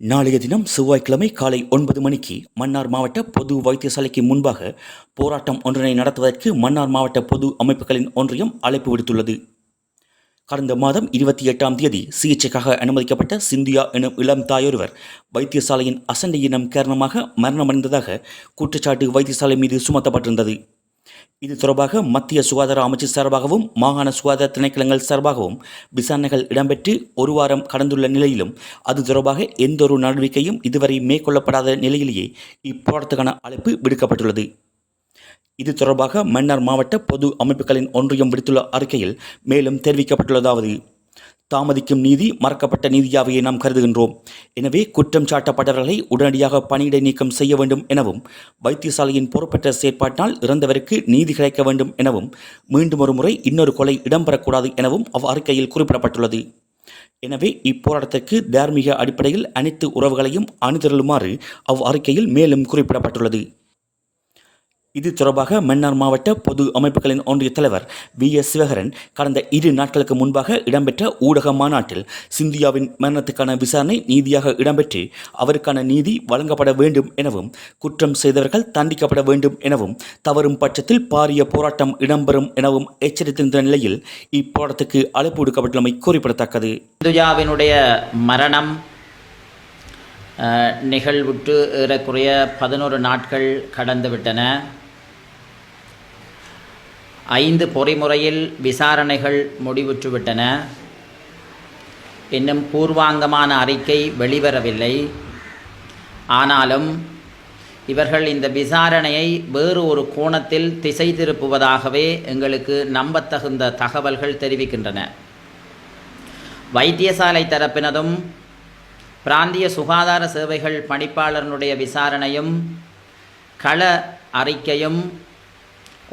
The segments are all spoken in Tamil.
நாளைய தினம் செவ்வாய்க்கிழமை காலை ஒன்பது மணிக்கு மன்னார் மாவட்ட பொது வைத்தியசாலைக்கு முன்பாக போராட்டம் ஒன்றினை நடத்துவதற்கு மன்னார் மாவட்ட பொது அமைப்புகளின் ஒன்றியம் அழைப்பு விடுத்துள்ளது. கடந்த மாதம் இருபத்தி எட்டாம் தேதி சிகிச்சைக்காக அனுமதிக்கப்பட்ட சிந்தியா எனும் இளம் தாயொருவர் வைத்தியசாலையின் அசண்டையினம் காரணமாக மரணமடைந்ததாக குற்றச்சாட்டு வைத்தியசாலை மீது சுமத்தப்பட்டிருந்தது. இது தொடர்பாக மத்திய சுகாதார அமைச்சர் சார்பாகவும் மாகாண சுகாதார திணைக்களங்கள் சார்பாகவும் விசாரணைகள் இடம்பெற்று ஒரு வாரம் கடந்துள்ள நிலையிலும் அது தொடர்பாக எந்தொரு நடவடிக்கையும் இதுவரை மேற்கொள்ளப்படாத நிலையிலேயே இப்போராட்டத்துக்கான அழைப்பு விடுக்கப்பட்டுள்ளது. இது தொடர்பாக மன்னார் மாவட்ட பொது அமைப்புகளின் ஒன்றியம் விடுத்துள்ள அறிக்கையில் மேலும் தெரிவிக்கப்பட்டுள்ளதாவது தாமதிக்கும் நீதி மறக்கப்பட்ட நீதியாகவே நாம் கருதுகின்றோம். எனவே குற்றம் சாட்டப்பட்டவர்களை உடனடியாக பணியிடை நீக்கம் செய்ய வேண்டும் எனவும் வைத்தியசாலையின் பொறுப்பற்ற செயற்பாட்டினால் இறந்தவருக்கு நீதி கிடைக்க வேண்டும் எனவும் மீண்டும் ஒரு முறை இன்னொரு கொலை இடம்பெறக்கூடாது எனவும் அவ் அறிக்கையில் குறிப்பிடப்பட்டுள்ளது. எனவே இப்போராட்டத்திற்கு தார்மீக அடிப்படையில் அனைத்து உறவுகளையும் அணிதிரளுமாறு அவ் அறிக்கையில் மேலும் குறிப்பிடப்பட்டுள்ளது. இது தொடர்பாக மன்னார் மாவட்ட பொது அமைப்புகளின் ஒன்றிய தலைவர் வி எஸ் சிவகரன் கடந்த இரு நாட்களுக்கு முன்பாக இடம்பெற்ற ஊடக மாநாட்டில் சிந்தியாவின் மரணத்துக்கான விசாரணை நீதியாக இடம்பெற்று அவருக்கான நீதி வழங்கப்பட வேண்டும் எனவும் குற்றம் செய்தவர்கள் தண்டிக்கப்பட வேண்டும் எனவும் தவறும் பட்சத்தில் பாரிய போராட்டம் இடம்பெறும் எனவும் எச்சரித்திருந்த நிலையில் இப்போராட்டத்துக்கு அழைப்பு விடுக்கப்பட்டுள்ளமை குறிப்பிடத்தக்கது. இந்துஜாவினுடைய மரணம் நிகழ்வுற்று ஏறக்குறைய பதினோரு நாட்கள் கடந்துவிட்டன. ஐந்து பொறிமுறையில் விசாரணைகள் முடிவுற்றுவிட்டன. இன்னும் பூர்வாங்கமான அறிக்கை வெளிவரவில்லை. ஆனாலும் இவர்கள் இந்த விசாரணையை வேறு ஒரு கோணத்தில் திசை திருப்புவதாகவே எங்களுக்கு நம்பத்தகுந்த தகவல்கள் தெரிவிக்கின்றன. வைத்தியசாலை தரப்பினதும் பிராந்திய சுகாதார சேவைகள் பணிப்பாளருடைய விசாரணையும் கள அறிக்கையும்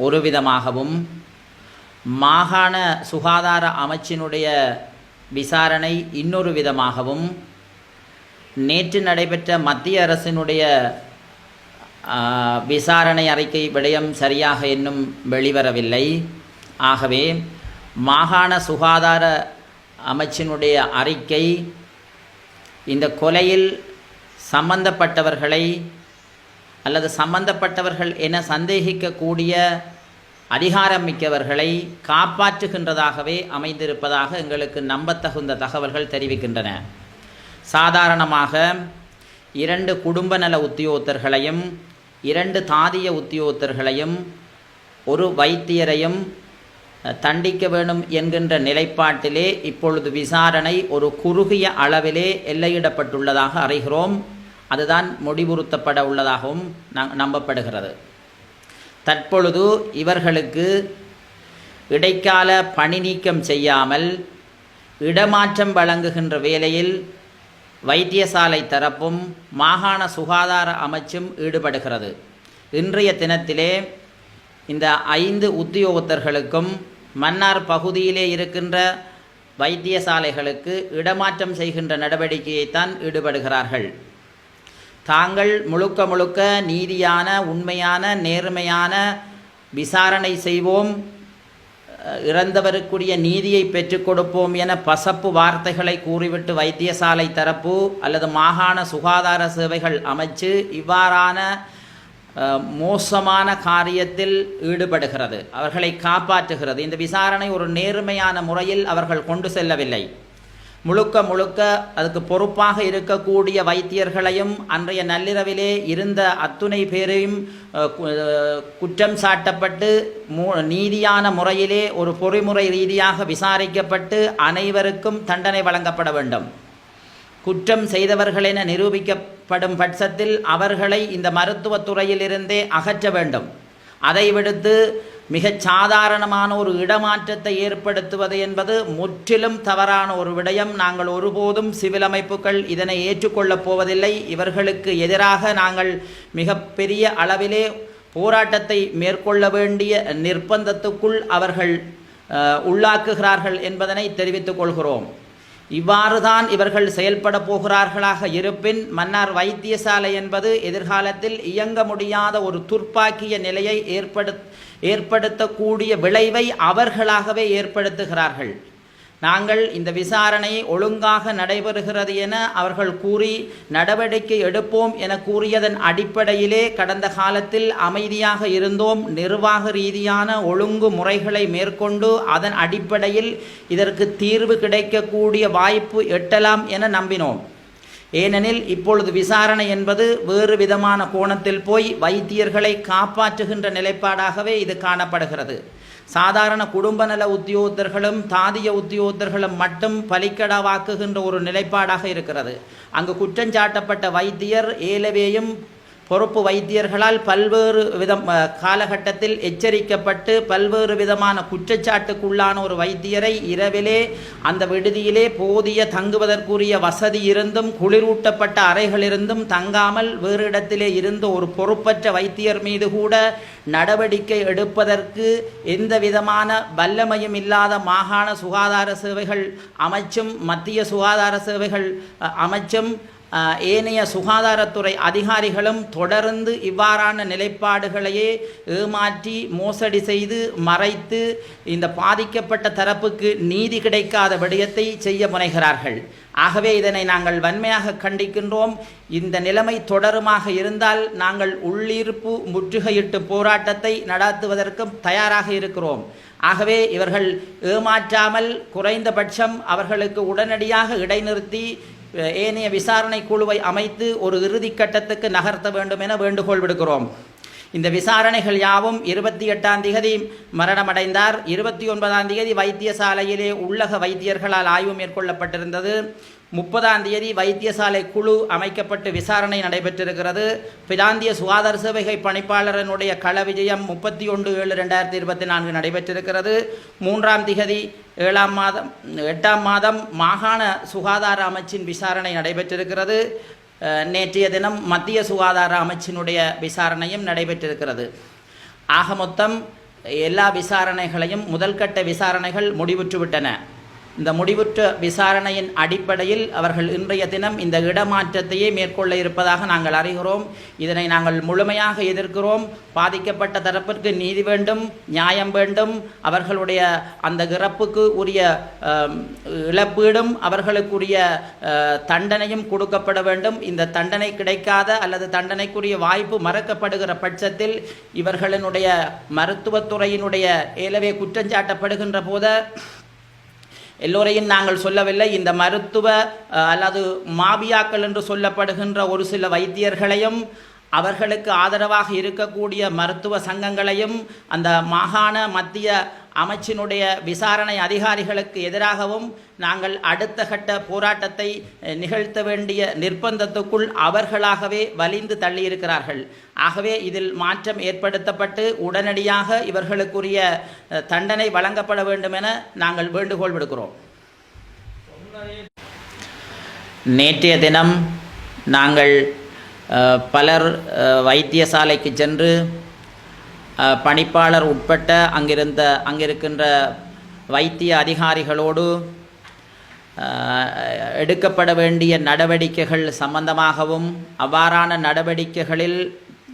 ஒரு விதமாகவும் மாகாண சுகாதார அமைச்சினுடைய விசாரணை இன்னொரு விதமாகவும் நேற்று நடைபெற்ற மத்திய அரசினுடைய விசாரணை அறிக்கை விடயம் சரியாக இன்னும் வெளிவரவில்லை. ஆகவே மாகாண சுகாதார அமைச்சினுடைய அறிக்கை இந்த கொலையில் சம்பந்தப்பட்டவர்களை அல்லது சம்பந்தப்பட்டவர்கள் என சந்தேகிக்கக்கூடிய அதிகாரம் மிக்கவர்களை காப்பாற்றுகின்றதாகவே அமைந்திருப்பதாக எங்களுக்கு நம்பத்தகுந்த தகவல்கள் தெரிவிக்கின்றன. சாதாரணமாக இரண்டு குடும்ப நல உத்தியோகத்தர்களையும் இரண்டு தாதிய உத்தியோகத்தர்களையும் ஒரு வைத்தியரையும் தண்டிக்க வேண்டும் என்கின்ற நிலைப்பாட்டிலே இப்பொழுது விசாரணை ஒரு குறுகிய அளவிலே எல்லையிடப்பட்டுள்ளதாக அறிகிறோம். அதுதான் முடிவுறுத்தப்பட உள்ளதாகவும் நம்பப்படுகிறது. தற்பொழுது இவர்களுக்கு இடைக்கால பணி நீக்கம் செய்யாமல் இடமாற்றம் வழங்குகின்ற வேலையில் வைத்தியசாலை தரப்பும் மாகாண சுகாதார அமைச்சும் ஈடுபடுகிறது. இன்றைய தினத்திலே இந்த ஐந்து உத்தியோகத்தர்களுக்கும் மன்னார் பகுதியிலே இருக்கின்ற வைத்தியசாலைகளுக்கு இடமாற்றம் செய்கின்ற நடவடிக்கையைத்தான் ஈடுபடுகிறார்கள். தாங்கள் முழுக்க முழுக்க நீதியான உண்மையான நேர்மையான விசாரணை செய்வோம். இறந்தவருக்குரிய நீதியை பெற்றுக் கொடுப்போம் என பசப்பு வார்த்தைகளை கூறிவிட்டு வைத்தியசாலை தரப்பு அல்லது மாகாண சுகாதார சேவைகள் அமைச்சு இவ்வாறான மோசமான காரியத்தில் ஈடுபடுகிறது. அவர்களை காப்பாற்றுகிறது. இந்த விசாரணை ஒரு நேர்மையான முறையில் அவர்கள் கொண்டு செல்லவில்லை. முழுக்க முழுக்க அதுக்கு பொறுப்பாக இருக்கக்கூடிய வைத்தியர்களையும் அன்றைய நள்ளிரவிலே இருந்த அத்துணை பேரையும் குற்றம் சாட்டப்பட்டு மூ நீதியான முறையிலே ஒரு பொறிமுறை ரீதியாக விசாரிக்கப்பட்டு அனைவருக்கும் தண்டனை வழங்கப்பட வேண்டும். குற்றம் செய்தவர்கள் என நிரூபிக்கப்படும் பட்சத்தில் அவர்களை இந்த மருத்துவத் துறையிலிருந்தே அகற்ற வேண்டும். அதை விடுத்து மிகச் சாதாரணமான ஒரு இடமாற்றத்தை ஏற்படுத்துவது என்பது முற்றிலும் தவறான ஒரு விடயம். நாங்கள் ஒருபோதும் சிவில் அமைப்புகள் இதனை ஏற்றுக்கொள்ளப் போவதில்லை. இவர்களுக்கு எதிராக நாங்கள் மிகப்பெரிய அளவிலே போராட்டத்தை மேற்கொள்ள வேண்டிய நிர்பந்தத்துக்குள் அவர்கள் உள்ளாக்குகிறார்கள் என்பதனை தெரிவித்துக் கொள்கிறோம். இவ்வாறு தான் இவர்கள் செயல்பட போகிறார்களாக இருப்பின் மன்னார் வைத்தியசாலை என்பது எதிர்காலத்தில் இயங்க முடியாத ஒரு துர்ப்பாக்கிய நிலையை ஏற்படு ஏற்படுத்தக்கூடிய விளைவை அவர்களாகவே ஏற்படுத்துகிறார்கள். நாங்கள் இந்த விசாரணை ஒழுங்காக நடைபெறுகிறது என அவர்கள் கூறி நடவடிக்கை எடுப்போம் என கூறியதன் அடிப்படையிலே கடந்த காலத்தில் அமைதியாக இருந்தோம். நிர்வாக ரீதியான ஒழுங்கு முறைகளை மேற்கொண்டு அதன் அடிப்படையில் இதற்கு தீர்வு கிடைக்கக்கூடிய வாய்ப்பு எட்டலாம் என நம்பினோம். ஏனெனில் இப்பொழுது விசாரணை என்பது வேறு விதமான கோணத்தில் போய் வைத்தியர்களை காப்பாற்றுகின்ற நிலைப்பாடாகவே இது காணப்படுகிறது. சாதாரண குடும்ப நல உத்தியோகத்தர்களும் தாதிய உத்தியோகத்தர்களும் மட்டும் பலிக்கடவாக்குகின்ற ஒரு நிலைப்பாடாக இருக்கிறது. அங்கு குற்றஞ்சாட்டப்பட்ட வைத்தியர் ஏலவேயும் பொறுப்பு வைத்தியர்களால் பல்வேறு விதம் காலகட்டத்தில் எச்சரிக்கப்பட்டு பல்வேறு விதமான குற்றச்சாட்டுக்குள்ளான ஒரு வைத்தியரை இரவிலே அந்த விடுதியிலே போதிய தங்குவதற்குரிய வசதி இருந்தும் குளிரூட்டப்பட்ட அறைகளிருந்தும் தங்காமல் வேறு இடத்திலே இருந்த ஒரு பொறுப்பற்ற வைத்தியர் மீது கூட நடவடிக்கை எடுப்பதற்கு எந்த விதமான வல்லமையும் இல்லாத மாகாண சுகாதார சேவைகள் அமைச்சும் மத்திய சுகாதார சேவைகள் அமைச்சும் ஏனைய சுகாதாரத்துறை அதிகாரிகளும் தொடர்ந்து இவ்வாறான நிலைப்பாடுகளையே ஏமாற்றி மோசடி செய்து மறைத்து இந்த பாதிக்கப்பட்ட தரப்புக்கு நீதி கிடைக்காத விடயத்தை செய்ய முனைகிறார்கள். ஆகவே இதனை நாங்கள் வன்மையாக கண்டிக்கின்றோம். இந்த நிலைமை தொடருமாக இருந்தால் நாங்கள் உள்ளிருப்பு முற்றுகையிட்டு போராட்டத்தை நடத்துவதற்கும் தயாராக இருக்கிறோம். ஆகவே இவர்கள் ஏமாற்றாமல் குறைந்தபட்சம் அவர்களுக்கு உடனடியாக இடைநிறுத்தி ஏனைய விசாரணை குழுவை அமைத்து ஒரு இறுதிக்கட்டத்துக்கு நகர்த்த வேண்டும் என வேண்டுகோள் விடுக்கிறோம். இந்த விசாரணைகள் யாவும் இருபத்தி எட்டாம் திகதி மரணமடைந்தார். இருபத்தி ஒன்பதாம் திகதி வைத்தியசாலையிலே உள்ளக வைத்தியர்களால் ஆய்வு மேற்கொள்ளப்பட்டிருந்தது. முப்பதாம் தேதி வைத்தியசாலை குழு அமைக்கப்பட்டு விசாரணை நடைபெற்றிருக்கிறது. பிராந்திய சுகாதார சேவைகை பணிப்பாளரனுடைய கள விஜயம் முப்பத்தி ஒன்று ஏழு ரெண்டாயிரத்தி இருபத்தி நான்கு நடைபெற்றிருக்கிறது. மூன்றாம் திகதி ஏழாம் மாதம் எட்டாம் மாதம் மாகாண சுகாதார அமைச்சின் விசாரணை நடைபெற்றிருக்கிறது. நேற்றைய தினம் மத்திய சுகாதார அமைச்சினுடைய விசாரணையும் நடைபெற்றிருக்கிறது. ஆக மொத்தம் எல்லா விசாரணைகளையும் முதல்கட்ட விசாரணைகள் முடிவுற்றுவிட்டன இந்த முடிவுற்ற விசாரணையின் அடிப்படையில் அவர்கள் இன்றைய தினம் இந்த இடமாற்றத்தையே மேற்கொள்ள இருப்பதாக நாங்கள் அறிகிறோம். இதனை நாங்கள் முழுமையாக எதிர்க்கிறோம். பாதிக்கப்பட்ட தரப்பிற்கு நீதி வேண்டும் நியாயம் வேண்டும். அவர்களுடைய அந்த இறப்புக்கு உரிய இழப்பீடும் அவர்களுக்குரிய தண்டனையும் கொடுக்கப்பட வேண்டும். இந்த தண்டனை கிடைக்காத அல்லது தண்டனைக்குரிய வாய்ப்பு மறக்கப்படுகிற பட்சத்தில் இவர்களினுடைய மருத்துவத்துறையினுடைய ஏலவே குற்றஞ்சாட்டப்படுகின்ற போத எல்லோரையும் நாங்கள் சொல்லவில்லை. இந்த மருத்துவ அல்லது மாபியாக்கள் என்று சொல்லப்படுகின்ற ஒரு சில வைத்தியர்களையும் அவர்களுக்கு ஆதரவாக இருக்கக்கூடிய மருத்துவ சங்கங்களையும் அந்த மாகாண மத்திய அமைச்சினுடைய விசாரணை அதிகாரிகளுக்கு எதிராகவும் நாங்கள் அடுத்த கட்ட போராட்டத்தை நிகழ்த்த வேண்டிய நிர்பந்தத்துக்குள் அவர்களாகவே வலிந்து தள்ளியிருக்கிறார்கள். ஆகவே இதில் மாற்றம் ஏற்படுத்தப்பட்டு உடனடியாக இவர்களுக்குரிய தண்டனை வழங்கப்பட வேண்டும் என நாங்கள் வேண்டுகோள் விடுக்கிறோம். நேற்றைய தினம் நாங்கள் பலர் வைத்தியசாலைக்கு சென்று பணிப்பாளர் உட்பட்ட அங்கிருந்த அங்கிருக்கின்ற வைத்திய அதிகாரிகளோடு எடுக்கப்பட வேண்டிய நடவடிக்கைகள் சம்பந்தமாகவும் அவ்வாறான நடவடிக்கைகளில்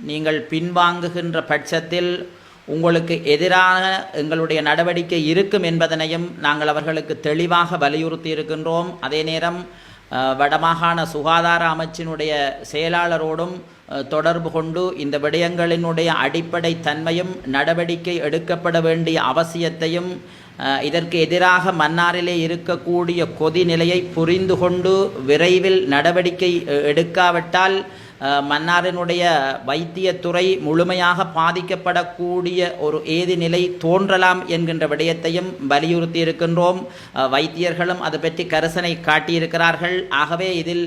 நீங்கள் பின்வாங்குகின்ற பட்சத்தில் உங்களுக்கு எதிரான எங்களுடைய நடவடிக்கை இருக்கும் என்பதனையும் நாங்கள் அவர்களுக்கு தெளிவாக வலியுறுத்தி இருக்கின்றோம். அதே நேரம் வடமாகாண சுகாதார அமைச்சினுடைய செயலாளரோடும் தொடர்பு கொண்டு இந்த விடயங்களினுடைய அடிப்படை தன்மையும் நடவடிக்கை எடுக்கப்பட வேண்டிய அவசியத்தையும் இதற்கு எதிராக மன்னாரிலே இருக்கக்கூடிய கொதிநிலையை புரிந்து கொண்டு விரைவில் நடவடிக்கை எடுக்காவிட்டால் மன்னாரினுடைய வைத்தியத்துறை முழுமையாக பாதிக்கப்படக்கூடிய ஒரு ஏதி நிலை தோன்றலாம் என்கின்ற விடயத்தையும் வலியுறுத்தி இருக்கின்றோம். வைத்தியர்களும் அது பற்றி கரிசனை காட்டியிருக்கிறார்கள். ஆகவே இதில்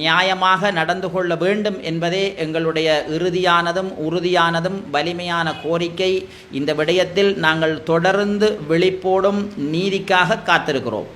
நியாயமாக நடந்து கொள்ள வேண்டும் என்பதே எங்களுடைய இறுதியானதும் உறுதியானதும் வலிமையான கோரிக்கை. இந்த விடயத்தில் நாங்கள் தொடர்ந்து விழிப்போடும் நீதிக்காக காத்திருக்கிறோம்.